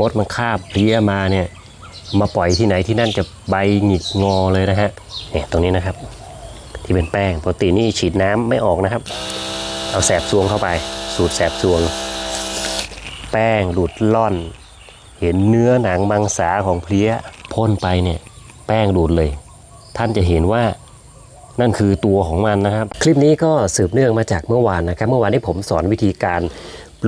มดมันคาบเพลี้ยมาเนี่ยมาปล่อยที่ไหนที่นั่นจะใบหงิกงอเลยนะฮะเนี่ยตรงนี้นะครับ ที่เป็นแป้งปกตินี่ฉีดน้ำไม่ออกนะครับ เอาแสบซวงเข้าไป สูตรแสบซวง แป้งหลุดล่อน เห็นเนื้อหนังมังสาของเพลี้ยพ่นไปเนี่ยแป้งดูดเลย ท่านจะเห็นว่านั่นคือตัวของมันนะครับ คลิปนี้ก็สืบเนื่องมาจากเมื่อวานนะครับ เมื่อวานที่ผมสอนวิธีการ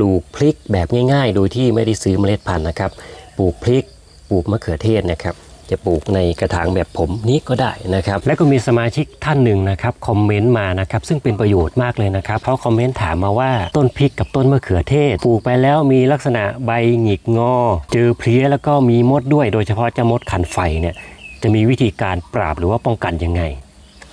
ลูกพริกแบบง่ายๆ โดยที่ไม่ได้ซื้อเมล็ดพันธุ์นะครับ ปลูกพริก ปลูกมะเขือเทศนะครับ จะปลูกในกระถางแบบผมนี้ก็ได้นะครับ และก็มีสมาชิกท่านหนึ่งนะครับคอมเมนต์มานะครับซึ่งเป็นประโยชน์มากเลยนะครับเพราะคอมเมนต์ถามมาว่าต้นพริกกับต้นมะเขือเทศ ปลูกไปแล้วมีลักษณะใบหงิกงอ เจอเพลี้ยแล้วก็มีมดด้วย โดยเฉพาะเจ้ามดขันไฟเนี่ยจะมีวิธีการปราบหรือว่าป้องกันยังไง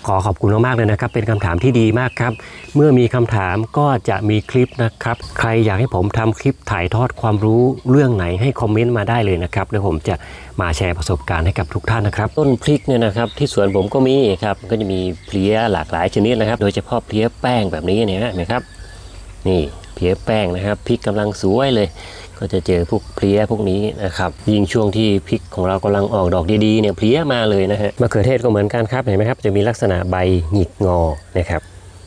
ขอขอบคุณมากๆเลยนะครับ เป็นคำถามที่ดีมากครับ เมื่อมีคำถามก็จะมีคลิปนะครับ ใครอยากให้ผมทำคลิปถ่ายทอดความรู้เรื่องไหนให้คอมเมนต์มาได้เลยนะครับแล้วผมจะมาแชร์ประสบการณ์ให้กับทุกท่านนะครับ ต้นพริกเนี่ยนะครับที่สวนผมก็มีครับก็จะมีเพลี้ยหลากหลายชนิดนะครับ โดยเฉพาะเพลี้ยแป้งแบบนี้เนี่ยนะครับ นี่เพลี้ยแป้งนะครับพริกกำลังสวยเลย ก็จะเจอพวกเพลี้ยพวกนี้นะครับยิ่งช่วงที่พริกของเรากำลังออกดอกดีๆเนี่ยเพลี้ยมาเลยนะฮะมะเขือเทศก็เหมือนกันครับเห็นไหมครับจะมีลักษณะใบหงิกงอนะครับ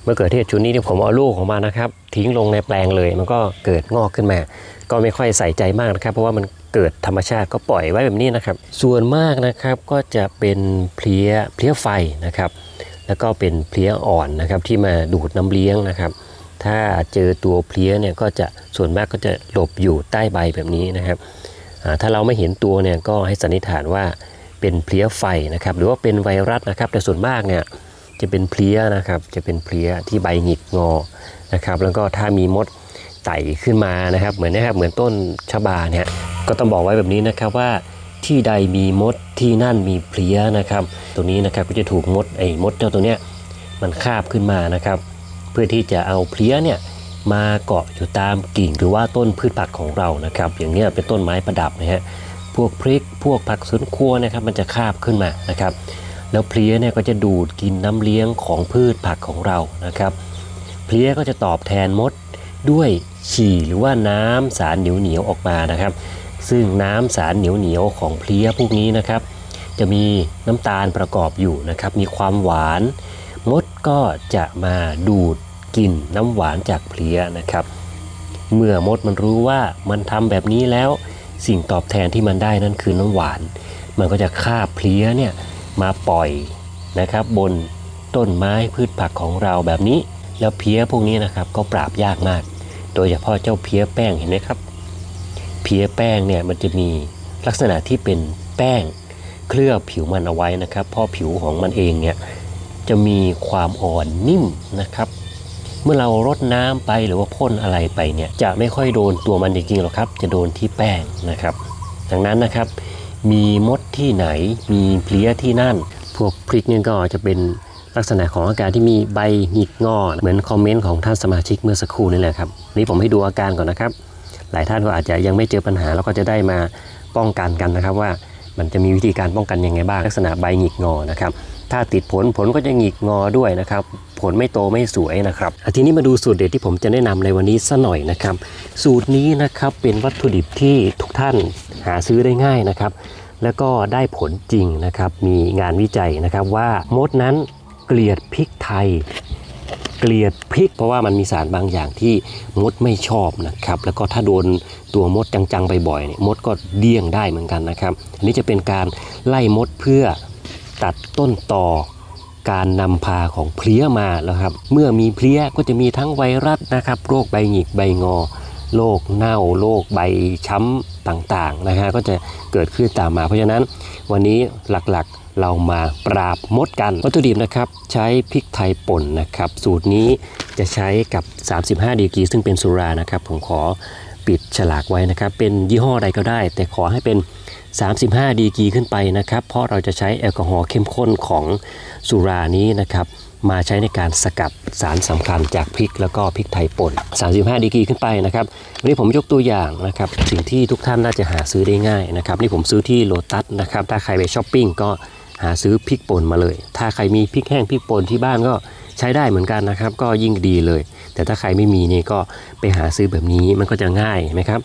มะเขือเทศชุดนี้ที่ผมเอาลูกของมันนะครับทิ้งลงในแปลงเลย มันก็เกิดงอกขึ้นมา ก็ไม่ค่อยใส่ใจมากนะครับ เพราะว่ามันเกิดธรรมชาติก็ปล่อยไว้แบบนี้นะครับ ส่วนมากนะครับก็จะเป็นเพลี้ยเพลี้ยไฟนะครับ แล้วก็เป็นเพลี้ยอ่อนนะครับที่มาดูดน้ำเลี้ยงนะครับ ถ้าเจอตัวเพลี้ยเนี่ยก็จะส่วนมากก็จะหลบอยู่ใต้ใบแบบนี้นะครับถ้าเราไม่เห็นตัวเนี่ยก็ให้สันนิษฐานว่าเป็นเพลี้ยไฟนะครับ หรือว่าเป็นไวรัสนะครับ แต่ส่วนมากเนี่ยจะเป็นเพลี้ยนะครับ จะเป็นเพลี้ยที่ใบหงิกงอนะครับ แล้วก็ถ้ามีมดไต่ขึ้นมานะครับ เหมือนนะครับเหมือนต้นชะบาเนี่ยก็ต้องบอกไว้แบบนี้นะครับว่าที่ใดมีมดที่นั่นมีเพลี้ยนะครับ ตัวนี้นะครับก็จะถูกมดไอ้มดเจ้าตัวเนี้ยมันคาบขึ้นมานะครับ พื่อที่จะเอาเพลี้ยเนี่ยมาเกาะอยู่ตามกิ่งหรือว่าต้นพืชผักของเรานะครับ อย่างเนี้ยเป็นต้นไม้ประดับนะฮะพวกพริกพวกผักสวนครัวนะครับมันจะคาบขึ้นมานะครับ แล้วเพลี้ยเนี่ยก็จะดูดกินน้ำเลี้ยงของพืชผักของเรานะครับ เพลี้ยก็จะตอบแทนมดด้วยฉี่หรือว่าน้ำสารเหนียวเหนียวๆออกมานะครับ ซึ่งน้ำสารเหนียวเหนียวๆของเพลี้ยพวกนี้นะครับ จะมีน้ำตาลประกอบอยู่นะครับ มีความหวาน มดก็จะมาดูด กินน้ำหวานจากเพลี้ยนะครับ เมื่อมดมันรู้ว่ามันทำแบบนี้แล้วสิ่งตอบแทนที่มันได้นั่นคือน้ำหวาน มันก็จะคาเพลี้ยเนี่ยมาปล่อยนะครับ บนต้นไม้พืชผักของเราแบบนี้ แล้วเพลี้ยพวกนี้นะครับก็ปราบยากมาก โดยเฉพาะเจ้าเพลี้ยแป้งเห็นไหมครับ เพลี้ยแป้งเนี่ยมันจะมีลักษณะที่เป็นแป้งเคลือบผิวมันเอาไว้นะครับเพราะผิวของมันเองเนี่ยจะมีความอ่อนนิ่มนะครับ เมื่อเรารดน้ำไปหรือว่าพ่นอะไรไปเนี่ยจะไม่ค่อยโดนตัวมันจริงๆหรอกครับ จะโดนที่แป้งนะครับ ดังนั้นนะครับ มีมดที่ไหนมีเพลี้ยที่นั่น พวกพริกเนี่ยก็จะเป็นลักษณะของอาการที่มีใบหงิกงอ เหมือนคอมเมนต์ของท่านสมาชิกเมื่อสักครู่นี่แหละครับนี่ผมให้ดูอาการก่อนนะครับ หลายท่านก็อาจจะยังไม่เจอปัญหาแล้วก็จะได้มาป้องกันกันนะครับว่ามันจะมีวิธีการป้องกันยังไงบ้างลักษณะใบหงิกงอนะครับ ถ้าติดผลผลก็จะหงิกงอด้วยนะครับ ผลไม่โตไม่สวยนะครับอะทีนี้มาดูสูตรเด็ดที่ผมจะแนะนำในวันนี้สัหน่อยนะครับ สูตรนี้นะครับเป็นวัตถุดิบที่ทุกท่านหาซื้อได้ง่ายนะครับ แล้วก็ได้ผลจริงนะครับ มีงานวิจัยนะครับว่ามดนั้นเกลียดพริกไทยเกลียดพริกเพราะว่ามันมีสารบางอย่างที่มดไม่ชอบนะครับ แล้วก็ถ้าโดนตัวมดจังๆบ่อยๆเนี่ยมดก็เดี้ยงได้เหมือนกันนะครับ อันนี้จะเป็นการไล่มดเพื่อ ตัดต้นต่อการนำพาของเพลี้ยมาแล้วครับ เมื่อมีเพลี้ยก็จะมีทั้งไวรัสนะครับโรคใบหงิกใบงอโรคเน่าโรคใบช้ำต่างๆนะฮะก็จะเกิดขึ้นตามมา เพราะฉะนั้นวันนี้หลักๆเรามาปราบมดกันวัตถุดิบนะครับ ใช้พริกไทยป่นนะครับ สูตรนี้จะใช้กับ 35 ดีกรีซึ่งเป็นสุรานะครับ ผมขอปิดฉลากไว้นะครับ เป็นยี่ห้อใดก็ได้ แต่ขอให้เป็น 35 ดีกีขึ้นไปนะครับ เพราะเราจะใช้แอลกอฮอล์เข้มข้นของสุรานี้นะครับมาใช้ในการสกัดสารสำคัญจากพริกแล้วก็พริกไทยป่น 35 ดีกรีขึ้นไปนะครับวันนี้ผมยกตัวอย่างนะครับสิ่งที่ทุกท่านน่าจะหาซื้อได้ง่ายนะครับนี่ผมซื้อที่โลตัสนะครับถ้าใครไปช้อปปิ้งก็หาซื้อพริกป่นมาเลย ถ้าใครมีพริกแห้งพริกป่นที่บ้านก็ใช้ได้เหมือนกันนะครับ ก็ยิ่งดีเลย แต่ถ้าใครไม่มีนี่ก็ไปหาซื้อแบบนี้มันก็จะง่ายนไหมครับ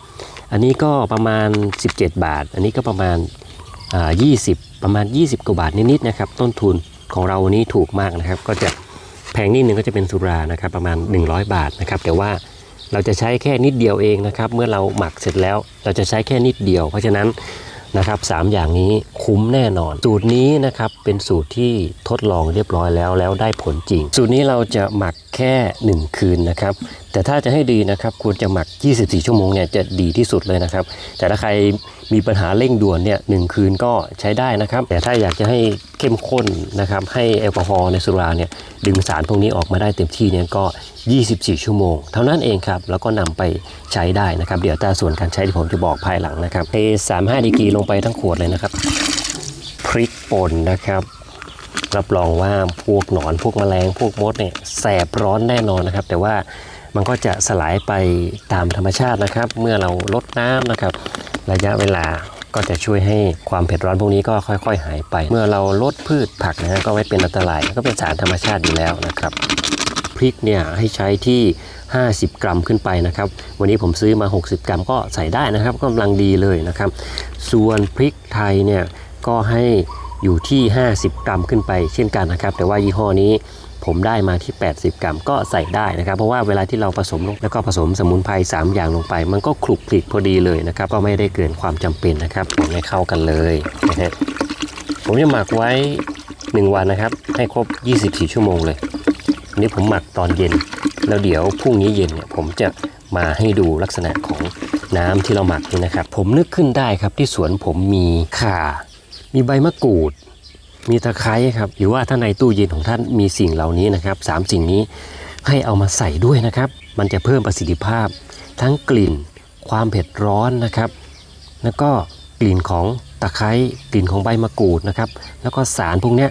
อันนี้ก็ประมาณ 17 บาท อันนี้ก็ประมาณอ่า20ประมาณ 20กว่าบาทนิดๆนะครับ ต้นทุนของเรานี้ถูกมากนะครับ ก็จะแพงนิดนึงก็จะเป็นสุรานะครับ ประมาณ 100 บาทนะครับ แต่ว่าเราจะใช้แค่นิดเดียวเองนะครับ เมื่อเราหมักเสร็จแล้วเราจะใช้แค่นิดเดียว เพราะฉะนั้นนะครับสามอย่างนี้คุ้มแน่นอน สูตรนี้นะครับเป็นสูตรที่ทดลองเรียบร้อยแล้วแล้วได้ผลจริง สูตรนี้เราจะหมักแค่ 1 คืนนะครับ แต่ถ้าจะให้ดีนะครับควรจะหมัก 24 ชั่วโมงเนี่ยจะดีที่สุดเลยนะครับ แต่ถ้าใครมีปัญหาเร่งด่วนเนี่ยหนึ่งคืนก็ใช้ได้นะครับ แต่ถ้าอยากจะให้เข้มข้นนะครับให้แอลกอฮอล์ในสุราเนี่ยดึงสารพวกนี้ออกมาได้เต็มที่เนี่ยก็ 24 ชั่วโมง เท่านั้นเองครับ แล้วก็นำไปใช้ได้นะครับ เดี๋ยวต่ส่วนการใช้ที่ผมจะบอกภายหลังนะครับเท35ดีกรีลงไปทั้งขวดเลยนะครับพริกป่นนะครับรับรองว่าพวกหนอนพวกแมลงพวกมดเนี่ยแสบร้อนแน่นอนนะครับ แต่ว่า มันก็จะสลายไปตามธรรมชาตินะครับ เมื่อเราลดน้ำนะครับ ระยะเวลาก็จะช่วยให้ความเผ็ดร้อนพวกนี้ก็ค่อย ๆ หายไป เมื่อเราลดพืชผักนะก็ไม่เป็นอันตรายก็เป็นสารธรรมชาติอยู่แล้วนะครับพริกเนี่ยให้ใช้ที่ 50 กรัมขึ้นไปนะครับ วันนี้ผมซื้อมา 60 กรัมก็ใส่ได้นะครับก็กำลังดีเลยนะครับ ส่วนพริกไทยเนี่ยก็ให้อยู่ที่ 50 กรัมขึ้นไปเช่นกันนะครับ แต่ว่ายี่ห้อนี้ ผมได้มาที่ 80 กรัมก็ใส่ได้นะครับ เพราะว่าเวลาที่เราผสมลงแล้วก็ผสมสมุนไพร3 อย่างลงไป มันก็คลุกคลิกพอดีเลยนะครับ ก็ไม่ได้เกินความจำเป็นนะครับให้เข้ากันเลยนะฮะผมจะหมักไว้ 1 วันนะครับ ให้ครบ 24 ชั่วโมงเลยอันนี้ผมหมักตอนเย็น แล้วเดี๋ยวพรุ่งนี้เย็นเนี่ยผมจะมาให้ดูลักษณะของน้ำที่เราหมักนี่นะครับ ผมนึกขึ้นได้ครับที่สวนผมมีข่า มีใบมะกรูด มีตะไคร้ครับ หรือว่าถ้าในตู้เย็นของท่านมีสิ่งเหล่านี้นะครับสามสิ่งนี้ให้เอามาใส่ด้วยนะครับ มันจะเพิ่มประสิทธิภาพ ทั้งกลิ่น ความเผ็ดร้อนนะครับ แล้วก็กลิ่นของตะไคร้กลิ่นของใบมะกรูดนะครับ แล้วก็สารพวกนี้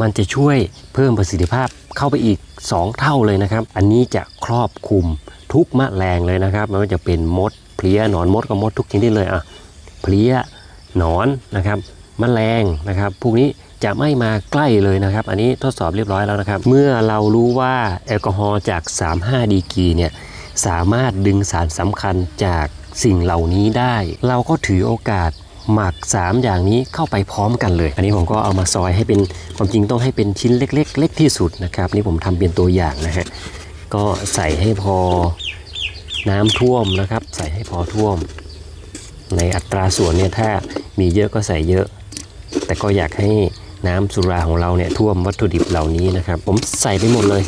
มันจะช่วยเพิ่มประสิทธิภาพเข้าไปอีก 2 เท่าเลยนะครับ อันนี้จะครอบคลุมทุกแมลงเลยนะครับไม่ว่าจะเป็นมดเพลี้ยหนอนมดก็มดทุกชนิดเลยอะเพลี้ยหนอนนะครับแมลงนะครับ พวกนี้ จะไม่มาใกล้เลยนะครับ อันนี้ทดสอบเรียบร้อยแล้วนะครับ เมื่อเรารู้ว่าแอลกอฮอล์จาก 35 ดีกีเนี่ยสามารถดึงสารสำคัญจากสิ่งเหล่านี้ได้ เราก็ถือโอกาสหมัก 3 อย่างนี้เข้าไปพร้อมกันเลย อันนี้ผมก็เอามาซอยให้เป็นความจริงต้องให้เป็นชิ้นเล็กๆ เล็กที่สุดนะครับ นี่ผมทำเป็นตัวอย่างนะฮะก็ใส่ให้พอน้ำท่วมนะครับ ใส่ให้พอท่วม ในอัตราส่วนเนี่ยถ้ามีเยอะก็ใส่เยอะ แต่ก็อยากให้ น้ำสุราของเราเนี่ยท่วมวัตถุดิบเหล่านี้นะครับ ผมใส่ไปหมดเลย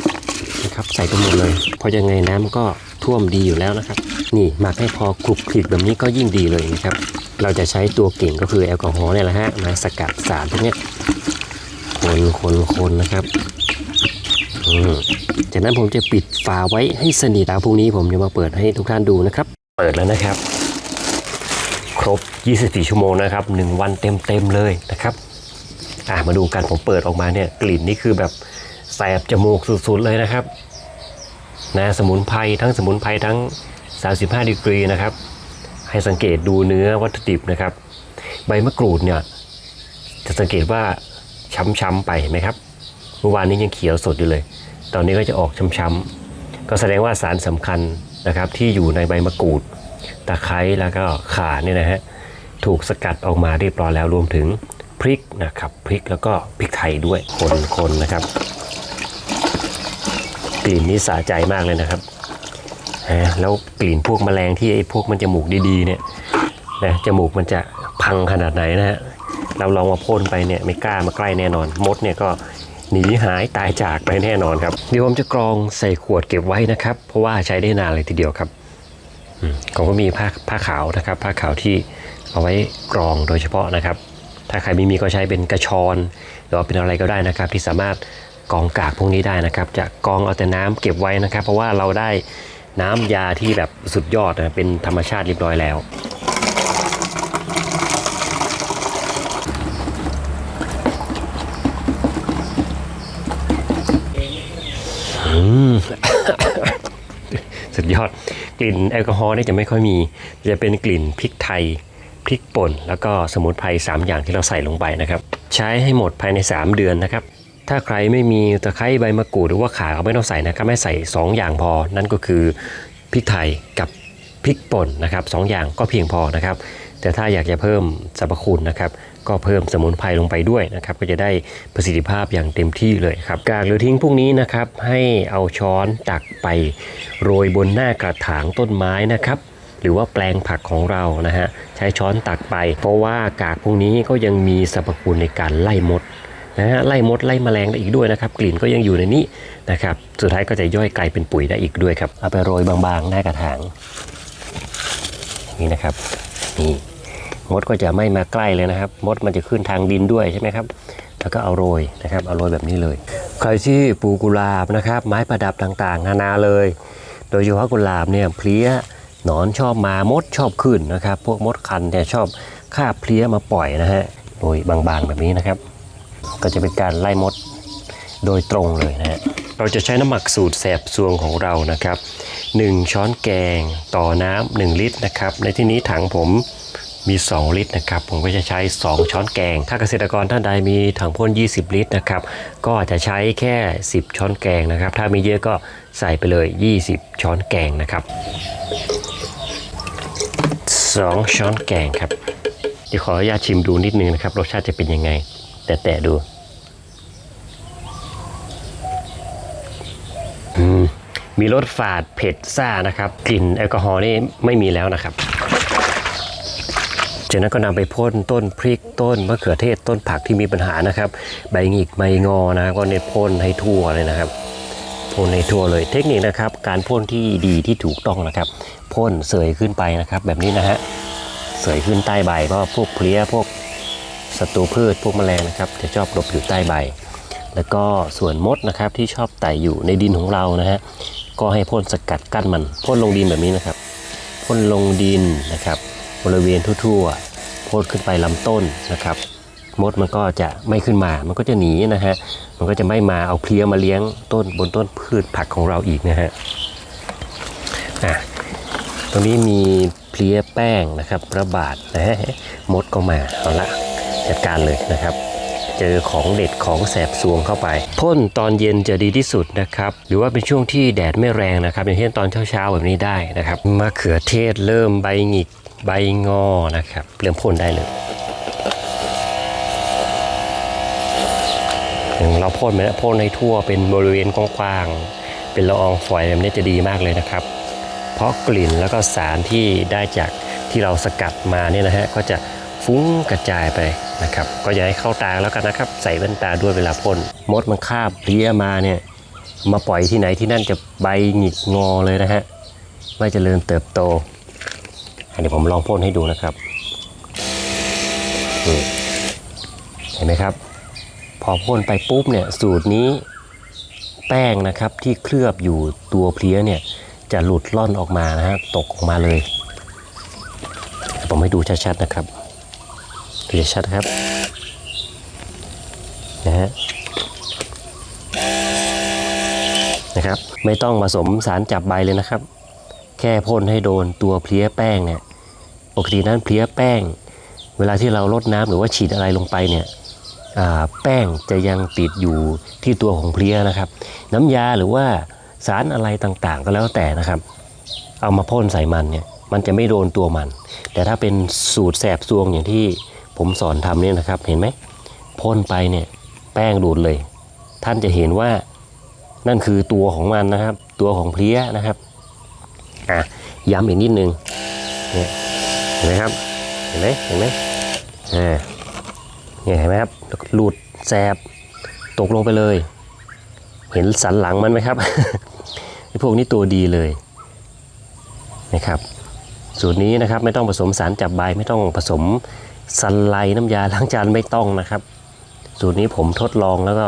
นะครับ ใส่ไปหมดเลยเพราะยังไงน้ำก็ท่วมดีอยู่แล้วนะครับ นี่หมักให้พอคลุกคลิกแบบนี้ก็ยิ่งดีเลยนะครับ เราจะใช้ตัวเก่งก็คือแอลกอฮอล์เนี่ยแหละฮะมาสกัดสารพวกนี้คนคนคนนะครับจากนั้นผมจะปิดฝาไว้ให้สนิทแล้วพรุ่งนี้ผมจะมาเปิดให้ทุกท่านดูนะครับ เปิดแล้วนะครับ ครบ 24 ชั่วโมงนะครับ 1 วันเต็มๆเลยนะครับ อะมาดูกันผมเปิดออกมาเนี่ยกลิ่นนี่คือแบบแสบจมูกสุดๆเลยนะครับนะสมุนไพรทั้งสมุนไพรทั้ง 35 ดีกรีนะครับ ให้สังเกตดูเนื้อวัตถุดิบนะครับ ใบมะกรูดเนี่ยจะสังเกตว่าช้ำๆไปไหมครับเมื่อวานนี้ยังเขียวสดอยู่เลย ตอนนี้ก็จะออกช้ำๆก็แสดงว่าสารสำคัญนะครับที่อยู่ในใบมะกรูด ตะไคร้แล้วก็ข่าเนี่ยนะฮะถูกสกัดออกมาเรียบร้อยแล้วรวมถึง พริกนะครับพริกแล้วก็พริกไทยด้วยคนๆนนะครับ กลิ่นนี้สะใจมากเลยนะครับแล้วกลิ่นพวกแมลงที่ไอ้พวกมันจมูกดีๆเนี่ยนะจมูกมันจะพังขนาดไหนนะฮะเราลองมาพ่นไปเนี่ยไม่กล้ามาใกล้แน่นอน มดเนี่ยก็หนีหายตายจากไปแน่นอนครับเดี๋ยวผมจะกรองใส่ขวดเก็บไว้นะครับ เพราะว่าใช้ได้นานเลยทีเดียวครับผมก็มีผ้าผ้าขาวนะครับ ผ้าขาวที่เอาไว้กรองโดยเฉพาะนะครับ ถ้าใครไม่มีก็ใช้เป็นกระชอนหรือว่าเป็นอะไรก็ได้นะครับ ที่สามารถกองกากพวกนี้ได้นะครับ จะกองเอาแต่น้ำเก็บไว้นะครับ เพราะว่าเราได้น้ำยาที่แบบสุดยอดนะเป็นธรรมชาติเรียบร้อยแล้วอืมสุดยอดกลิ่นแอลกอฮอล์นี่จะไม่ค่อยมี จะเป็นกลิ่นพริกไทย พริกป่น แล้วก็สมุนไพร3 อย่างที่เราใส่ลงไปนะครับ ใช้ให้หมดภายใน 3 เดือนนะครับ ถ้าใครไม่มีตะไคร้ใบมะกรูดหรือว่าข่าก็ไม่ต้องใส่นะครับไม่ใส่ 2 อย่างพอ นั่นก็คือพริกไทยกับพริกป่นนะครับสองอย่างก็เพียงพอนะครับ แต่ถ้าอยากจะเพิ่มสรรพคุณนะครับก็เพิ่มสมุนไพรลงไปด้วยนะครับ ก็จะได้ประสิทธิภาพอย่างเต็มที่เลยครับกากหรือทิ้งพวกนี้นะครับ ให้เอาช้อนตักไปโรยบนหน้ากระถางต้นไม้นะครับ หรือว่าแปลงผักของเรานะฮะใช้ช้อนตักไป เพราะว่ากากพวกนี้ก็ยังมีสรรพคุณในการไล่มดนะฮะไล่มดไล่แมลงได้อีกด้วยนะครับกลิ่นก็ยังอยู่ในนี้นะครับสุดท้ายก็จะย่อยกลายเป็นปุ๋ยได้อีกด้วยครับเอาไปโรยบางๆหน้ากระถางนี่นะครับนี่มดก็จะไม่มาใกล้เลยนะครับ มดมันจะขึ้นทางดินด้วยใช่ไหมครับแล้วก็เอาโรยนะครับเอาโรยแบบนี้เลย ใครที่ปลูกกุหลาบนะครับ ไม้ประดับต่างๆ นานาเลย โดยเฉพาะกุหลาบเนี่ยเพลี้ย หนอนชอบมามดชอบขึ้นนะครับ พวกมดคันเนี่ยชอบคาบเพลี้ยมาปล่อยนะฮะโดยบางๆแบบนี้นะครับ ก็จะเป็นการไล่มดโดยตรงเลยนะฮะเราจะใช้น้ำหมักสูตรแสบซวงของเรานะครับ 1 ช้อนแกงต่อน้ำ1ลิตรนะครับ ในที่นี้ถังผมมี 2 ลิตรนะครับ ผมก็จะใช้ 2 ช้อนแกง ถ้าเกษตรกรท่านใดมีถังพ่น 20 ลิตรนะครับ ก็อาจจะใช้แค่ 10 ช้อนแกงนะครับ ถ้ามีเยอะก็ใส่ไปเลย 20 ช้อนแกงนะครับ 2 ช้อนแกงครับ เดี๋ยวขออนุญาตชิมดูนิดนึงนะครับ รสชาติจะเป็นยังไง แต่แต่ดูมมีรสฝาดเผ็ดซ่านะครับ กลิ่นแอลกอฮอล์นี่ไม่มีแล้วนะครับ จากนั้นก็นำไปพ่นต้นพริกต้นมะเขือเทศต้นผักที่มีปัญหานะครับ ใบหงิกใบงอนะครับก็เน้นพ่นให้ทั่วเลยนะครับ พ่นให้ทั่วเลยเทคนิคนะครับ การพ่นที่ดีที่ถูกต้องนะครับพ่นเสยขึ้นไปนะครับ แบบนี้นะฮะเสยขึ้นใต้ใบเพราะพวกเพลี้ยพวกศัตรูพืชพวกแมลงนะครับ จะชอบหลบอยู่ใต้ใบ แล้วก็ส่วนมดนะครับที่ชอบไต่อยู่ในดินของเรานะฮะก็ให้พ่นสกัดกั้นมันพ่นลงดินแบบนี้นะครับพ่นลงดินนะครับ บริเวณทั่วๆพ่นขึ้นไปลำต้นนะครับ มดมันก็จะไม่ขึ้นมา มันก็จะหนีนะฮะ มันก็จะไม่มาเอาเพลี้ยมาเลี้ยงต้นบนต้นพืชผักของเราอีกนะฮะอะตรงนี้มีเพลี้ยแป้งนะครับระบาดนะฮะมดก็มาเอาละจัดการเลยนะครับ เจอของเด็ดของแสบซวงเข้าไปพ่นตอนเย็นจะดีที่สุดนะครับ หรือว่าเป็นช่วงที่แดดไม่แรงนะครับ อย่างเช่นตอนเช้าๆแบบนี้ได้นะครับมะเขือเทศเริ่มใบหงิกใบงอนะครับเริ่มพ่นได้เลย อย่างเราพ่นไปแล้วพ่นให้ทั่วเป็นบริเวณกว้างๆเป็นละอองฝอยแบบนี้จะดีมากเลยนะครับ เพราะกลิ่นแล้วก็สารที่ได้จากที่เราสกัดมาเนี่ยนะฮะก็จะฟุ้งกระจายไปนะครับ ก็อย่าให้เข้าตาแล้วกันนะครับ ใส่แว่นตาด้วยเวลาพ่นมดมันคาบเลี้ยมาเนี่ยมาปล่อยที่ไหนที่นั่นจะใบหงิกงอเลยนะฮะไม่เจริญเติบโตอันนี้ผมลองพ่นให้ดูนะครับเห็นไหมครับ พอพ่นไปปุ๊บเนี่ยสูตรนี้แป้งนะครับที่เคลือบอยู่ตัวเพลี้ยเนี่ยจะหลุดล่อนออกมานะฮะตกออกมาเลย ผมให้ดูชัดๆนะครับดูชัดครับนะฮะนะครับ ไม่ต้องผสมสารจับใบเลยนะครับ แค่พ่นให้โดนตัวเพลี้ยแป้งเนี่ยปกตินั้นเพลี้ยแป้ง เวลาที่เราลดน้ำหรือว่าฉีดอะไรลงไปเนี่ย แป้งจะยังติดอยู่ที่ตัวของเพลี้ยนะครับ น้ำยาหรือว่าสารอะไรต่างๆ ก็แล้วแต่นะครับ เอามาพ่นใส่มันเนี่ยมันจะไม่โดนตัวมัน แต่ถ้าเป็นสูตรแสบซวงอย่างที่ผมสอนทำเนี่ยนะครับ เห็นไหมพ่นไปเนี่ยแป้งดูดเลย ท่านจะเห็นว่านั่นคือตัวของมันนะครับ ตัวของเพลี้ยนะครับอะย้ำอีกนิดนึงเนี่ยเห็นไหมครับเห็นไหมเห็นไหมอ่า เห็นไหมครับหลุดแสบตกลงไปเลย เห็นสันหลังมันไหมครับไอ้พวกนี้ตัวดีเลยนะครับ สูตรนี้นะครับไม่ต้องผสมสารจับใบไม่ต้องผสมสไลด์น้ำยาล้างจานไม่ต้องนะครับ สูตรนี้ผมทดลองแล้วก็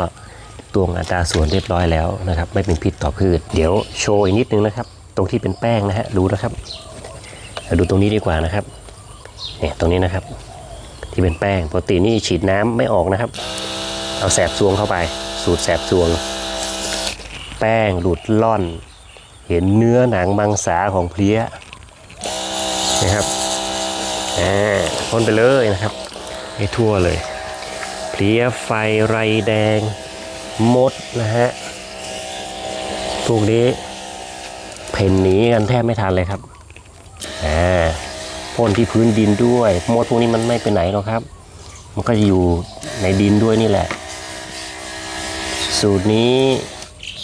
ตวงอัตราส่วนเรียบร้อยแล้วนะครับ ไม่เป็นพิษต่อพืช เดี๋ยวโชว์อีกนิดนึงนะครับ ตรงที่เป็นแป้งนะฮะดูนะครับดูตรงนี้ดีกว่านะครับเนี่ยตรงนี้นะครับ ที่เป็นแป้งปกตินี่ฉีดน้ำไม่ออกนะครับ เอาแสบซวงเข้าไป สูตรแสบซวง แป้งหลุดล่อน เห็นเนื้อหนังมังสาของเพลี้ยนะครับอ่าพ่นไปเลยนะครับให้ทั่วเลย เพลี้ยไฟไรแดง มดนะฮะพวกนี้เพ่นหนีกันแทบไม่ทันเลยครับอ่า พ่นที่พื้นดินด้วยมดพวกนี้มันไม่ไปไหนหรอกครับ มันก็จะอยู่ในดินด้วยนี่แหละ สูตรนี้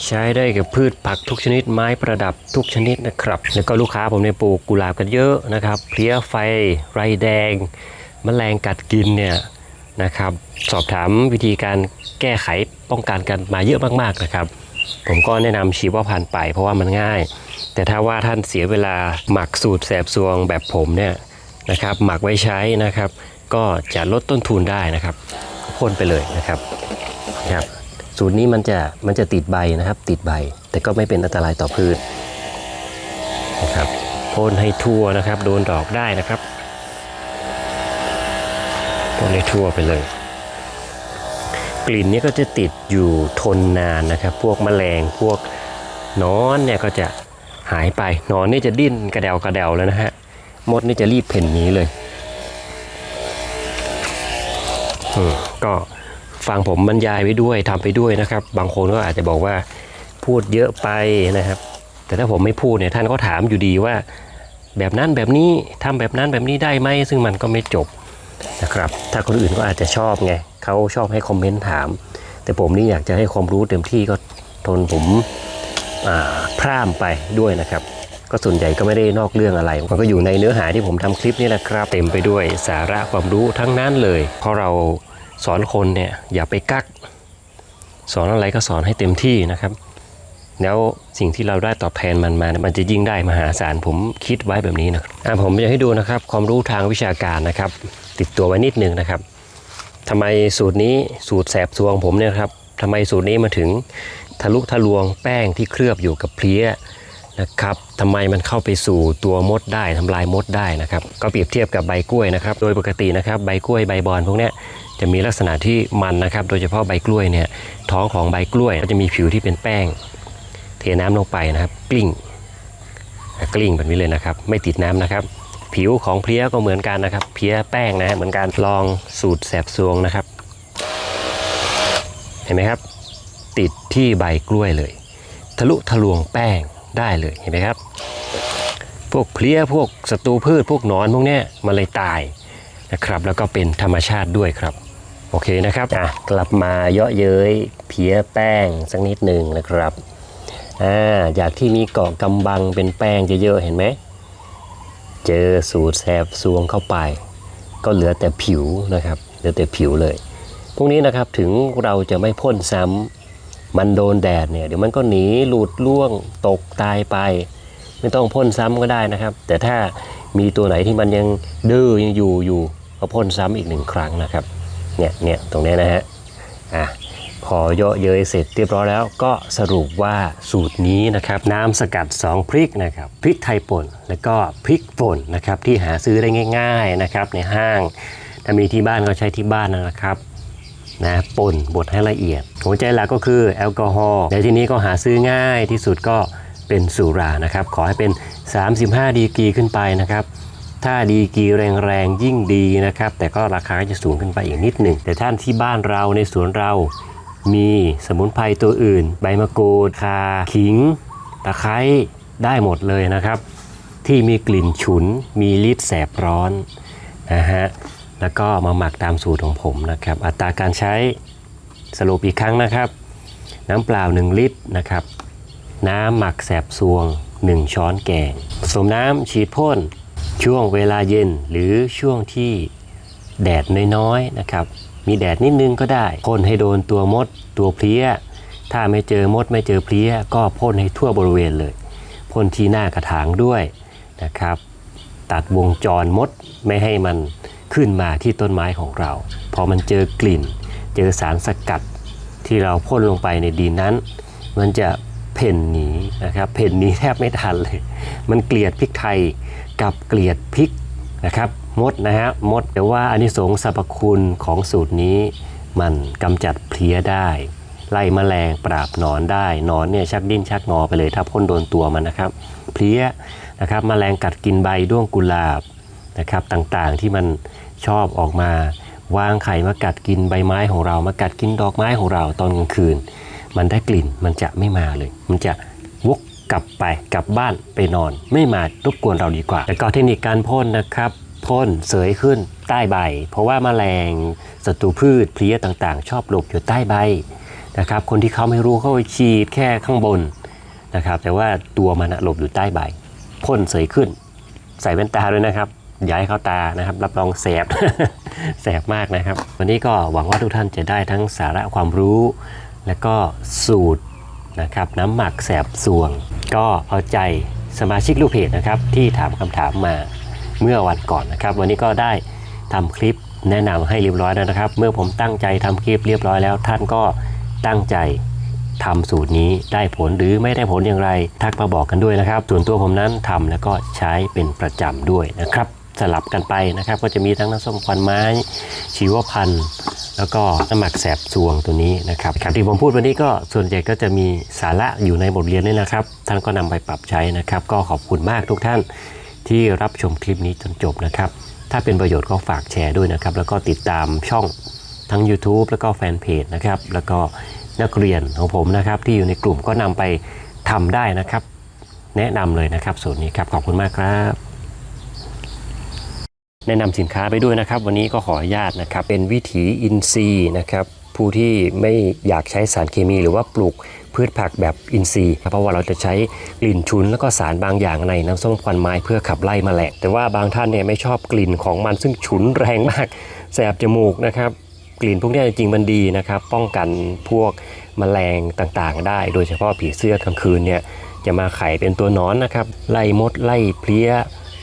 ใช้ได้กับพืชผักทุกชนิดไม้ประดับทุกชนิดนะครับ แล้วก็ลูกค้าผมเนี่ยปลูกกุหลาบกันเยอะนะครับเพลี้ยไฟไรแดงแมลงกัดกินเนี่ยนะครับสอบถามวิธีการแก้ไขป้องกันกันมาเยอะมากๆนะครับ ผมก็แนะนำชีวพันธุ์ไปเพราะว่ามันง่าย แต่ถ้าว่าท่านเสียเวลาหมักสูตรแสบซวงแบบผมเนี่ยนะครับ หมักไว้ใช้นะครับ ก็จะลดต้นทุนได้นะครับพ่นไปเลยนะครับครับ สูตรนี้มันจะมันจะติดใบนะครับ ติดใบ แต่ก็ไม่เป็นอันตรายต่อพืชนะครับพ่นให้ทั่วนะครับ โดนดอกได้นะครับพ่นให้ทั่วไปเลย กลิ่นนี้ก็จะติดอยู่ทนนานนะครับ พวกแมลงพวกนอนเนี่ยก็จะ หายไปหนอนนี่จะดิ้นกระเดวกระเดวแล้วนะฮะมดนี่จะรีบเพ่นนี้เลยอืมก็ฟังผมบรรยายไปด้วยทำไปด้วยนะครับ บางคนก็อาจจะบอกว่าพูดเยอะไปนะครับ แต่ถ้าผมไม่พูดเนี่ยท่านก็ถามอยู่ดีว่า แบบนั้นแบบนี้ทำแบบนั้นแบบนี้ได้ไหมซึ่งมันก็ไม่จบนะครับ ถ้าคนอื่นก็อาจจะชอบไงเขาชอบให้คอมเมนต์ถาม แต่ผมนี่อยากจะให้ความรู้เต็มที่ก็ทนผม พร่ามไปด้วยนะครับ ก็ส่วนใหญ่ก็ไม่ได้นอกเรื่องอะไร มันก็อยู่ในเนื้อหาที่ผมทำคลิปนี่แหละครับ เต็มไปด้วยสาระความรู้ทั้งนั้นเลย เพราะเราสอนคนเนี่ยอย่าไปกัก สอนอะไรก็สอนให้เต็มที่นะครับ แล้วสิ่งที่เราได้ตอบแทนมันมาเนี่ยมันจะยิ่งได้มหาศาลผมคิดไว้แบบนี้นะครับอะผมจะให้ดูนะครับความรู้ทางวิชาการนะครับ ติดตัวไว้นิดนึงนะครับทำไมสูตรนี้สูตรแสบซวงผมเนี่ยครับทำไมสูตรนี้มาถึง ทะลุทะลวงแป้งที่เคลือบอยู่กับเพลี้ยนะครับทำไมมันเข้าไปสู่ตัวมดได้ทำลายมดได้นะครับ ก็เปรียบเทียบกับใบกล้วยนะครับ โดยปกตินะครับใบกล้วยใบบอนพวกนี้จะมีลักษณะที่มันนะครับ โดยเฉพาะใบกล้วยเนี่ยท้องของใบกล้วยก็จะมีผิวที่เป็นแป้ง เทน้ำลงไปนะครับ กลิ้ง กลิ้งแบบนี้เลยนะครับ ไม่ติดน้ำนะครับ ผิวของเพลี้ยก็เหมือนกันนะครับ เพลี้ยแป้งนะฮะเหมือนกันลองสูตรแสบซวงนะครับ เห็นไหมครับ ติดที่ใบกล้วยเลย ทะลุทะลวงแป้งได้เลยเห็นไหมครับ พวกเพลี้ยพวกศัตรูพืชพวกนอนพวกเนี้ยมันเลยตายนะครับ แล้วก็เป็นธรรมชาติด้วยครับ โอเคนะครับอะกลับมาเยาะเย้ยเพี้ยแป้งสักนิดหนึ่งนะครับอ่าจากที่มีเกาะกำบังเป็นแป้งเยอะๆเห็นไหมเจอสูตรแสบซวงเข้าไป ก็เหลือแต่ผิวนะครับเหลือแต่ผิวเลยพวกนี้นะครับถึงเราจะไม่พ่นซ้ำ มันโดนแดดเนี่ยเดี๋ยวมันก็หนีหลุดล่วงตกตายไป ไม่ต้องพ่นซ้ำก็ได้นะครับ แต่ถ้ามีตัวไหนที่มันยังดื้อยังอยู่อยู่ก็พ่นซ้ำอีกหนึ่งครั้งนะครับเนี่ยเนี่ยตรงนี้นะฮะอะพอเยอะเย้ยเสร็จเรียบร้อยแล้วก็สรุปว่าสูตรนี้นะครับน้ำสกัด 2 พริกนะครับพริกไทยป่น แล้วก็พริกป่นนะครับที่หาซื้อได้ง่าย ๆนะครับในห้าง ถ้ามีที่บ้านก็ใช้ที่บ้านนะครับ นะป่นบดให้ละเอียด หัวใจหลักก็คือแอลกอฮอล์ในที่นี้ก็หาซื้อง่ายที่สุดก็เป็นสุรานะครับ ขอให้เป็น 35 ดีกรีขึ้นไปนะครับ ถ้าดีกีแรงๆ ยิ่งดีนะครับ แต่ก็ราคาก็จะสูงขึ้นไปอีกนิดหนึ่ง แต่ท่านที่บ้านเราในสวนเรามีสมุนไพรตัวอื่น ใบมะกรูดคาขิง ตะไคร้ได้หมดเลยนะครับ ที่มีกลิ่นฉุน มีฤทธิ์แสบร้อนนะฮะ แล้วก็มาหมักตามสูตรของผมนะครับ อัตราการใช้สรุปอีกครั้งนะครับ น้ำเปล่า 1 ลิตรนะครับ น้ำหมักแสบซวง 1 ช้อนแกงผสมน้ำฉีดพ่นช่วงเวลาเย็นหรือช่วงที่แดดน้อยๆนะครับ มีแดดนิดนึงก็ได้พ่นให้โดนตัวมดตัวเพลี้ย ถ้าไม่เจอมดไม่เจอเพลี้ย ก็พ่นให้ทั่วบริเวณเลยพ่นที่หน้ากระถางด้วยนะครับ ตัดวงจรมดไม่ให้มัน ขึ้นมาที่ต้นไม้ของเรา พอมันเจอกลิ่น เจอสารสกัดที่เราพ่นลงไปในดินนั้น มันจะเพ่นหนีนะครับเพ่นหนีแทบไม่ทันเลย มันเกลียดพริกไทยกับเกลียดพริกนะครับมดนะฮะมดแต่ว่าอานิสงส์สรรพคุณของสูตรนี้ มันกำจัดเพลี้ยได้ ไล่แมลงปราบหนอนได้หนอนเนี่ยชักดิ้นชักงอไปเลย ถ้าพ่นโดนตัวมันนะครับ เพลี้ยนะครับแมลงกัดกินใบด้วงกุหลาบนะครับต่างๆที่มัน ชอบออกมาวางไข่มากัดกินใบไม้ของเรา มากัดกินดอกไม้ของเราตอนกลางคืน มันได้กลิ่นมันจะไม่มาเลย มันจะวกกลับไปกลับบ้านไปนอน ไม่มารบกวนเราดีกว่า แล้วก็เทคนิคการพ่นนะครับพ่นเสยขึ้นใต้ใบ เพราะว่าแมลงศัตรูพืชเพลี้ยต่างๆ ชอบหลบอยู่ใต้ใบนะครับคนที่เขาไม่รู้เขาฉีดแค่ข้างบนนะครับแต่ว่าตัวมันหลบอยู่ใต้ใบพ่นเสยขึ้น ใส่แว่นตาด้วยนะครับ ย่าให้เขาตานะครับ รับรองแสบ แสบมากนะครับ วันนี้ก็หวังว่าทุกท่านจะได้ทั้งสาระความรู้ และก็สูตรนะครับน้ำหมักแสบสวง ก็เอาใจสมาชิกลูกเพจนะครับ ที่ถามคำถามมาเมื่อวันก่อนนะครับ วันนี้ก็ได้ทำคลิปแนะนำให้เรียบร้อยแล้วนะครับ เมื่อผมตั้งใจทำคลิปเรียบร้อยแล้ว ท่านก็ตั้งใจทำสูตรนี้ได้ผลหรือไม่ได้ผลอย่างไร ทักมาบอกกันด้วยนะครับ ส่วนตัวผมนั้นทำแล้วก็ใช้เป็นประจำด้วยนะครับ สลับกันไปนะครับ ก็จะมีทั้งน้ำส้มควันไม้ ชีวพันธุ์ แล้วก็น้ำหมักแสบสวงตัวนี้นะครับครับที่ผมพูดวันนี้ก็ส่วนใหญ่ก็จะมีสาระอยู่ในบทเรียนนี่นะครับ ท่านก็นำไปปรับใช้นะครับ ก็ขอบคุณมากทุกท่านที่รับชมคลิปนี้จนจบนะครับ ถ้าเป็นประโยชน์ก็ฝากแชร์ด้วยนะครับ แล้วก็ติดตามช่องทั้ง YouTube แล้วก็แฟนเพจนะครับ แล้วก็นักเรียนของผมนะครับ ที่อยู่ในกลุ่มก็นำไปทำได้นะครับ แนะนำเลยนะครับส่วนนี้ครับ ขอบคุณมากครับ แนะนำสินค้าไปด้วยนะครับ วันนี้ก็ขออนุญาตนะครับ เป็นวิถีอินทรีย์นะครับ ผู้ที่ไม่อยากใช้สารเคมีหรือว่าปลูกพืชผักแบบอินทรีย์เพราะว่าเราจะใช้กลิ่นฉุนแล้วก็สารบางอย่างในน้ำส้มควันไม้เพื่อขับไล่แมลงแต่ว่าบางท่านเนี่ยไม่ชอบกลิ่นของมันซึ่งฉุนแรงมากแสบจมูกนะครับกลิ่นพวกนี้จริงมันดีนะครับ ป้องกันพวกแมลงต่างๆ ได้ โดยเฉพาะผีเสื้อกลางคืนเนี่ยจะมาไข่เป็นตัวหนอนนะครับไล่มดไล่เพลี้ย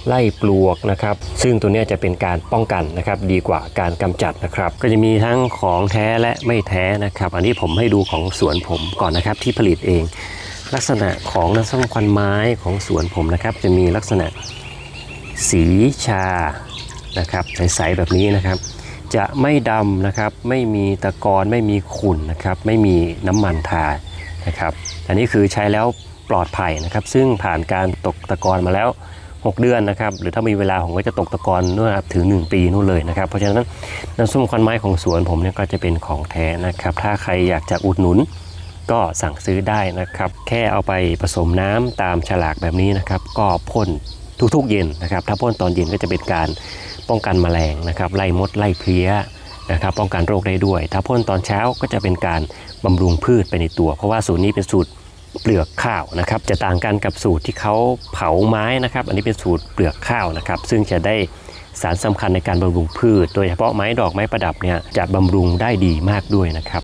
ไล่ปลวกนะครับ ซึ่งตัวนี้จะเป็นการป้องกันนะครับดีกว่าการกำจัดนะครับ ก็จะมีทั้งของแท้และไม่แท้นะครับ อันนี้ผมให้ดูของสวนผมก่อนนะครับที่ผลิตเอง ลักษณะของน้ำส้มควันไม้ของสวนผมนะครับ จะมีลักษณะสีชานะครับใสๆแบบนี้นะครับ จะไม่ดำนะครับ ไม่มีตะกอนไม่มีขุ่นนะครับ ไม่มีน้ำมันทานะครับ อันนี้คือใช้แล้วปลอดภัยนะครับ ซึ่งผ่านการตกตะกอนมาแล้ว 6 เดือนนะครับหรือถ้ามีเวลาผมก็จะตกตะกอนนู่นครับถึง 1 ปีนู่นเลยนะครับ เพราะฉะนั้นน้ำส้มควันไม้ของสวนผมเนี่ยก็จะเป็นของแท้นะครับ ถ้าใครอยากจะอุดหนุนก็สั่งซื้อได้นะครับ แค่เอาไปผสมน้ำตามฉลากแบบนี้นะครับ ก็พ่นทุกๆเย็นนะครับ ถ้าพ่นตอนเย็นก็จะเป็นการป้องกันแมลงนะครับ ไล่มดไล่เพลี้ยนะครับ ป้องกันโรคได้ด้วย ถ้าพ่นตอนเช้าก็จะเป็นการบำรุงพืชไปในตัว เพราะว่าสูตรนี้เป็นสูตร เปลือกข้าวนะครับ จะต่างกันกับสูตรที่เขาเผาไม้นะครับ อันนี้เป็นสูตรเปลือกข้าวนะครับ ซึ่งจะได้สารสำคัญในการบำรุงพืช โดยเฉพาะไม้ดอกไม้ประดับเนี่ยจะบำรุงได้ดีมากด้วยนะครับ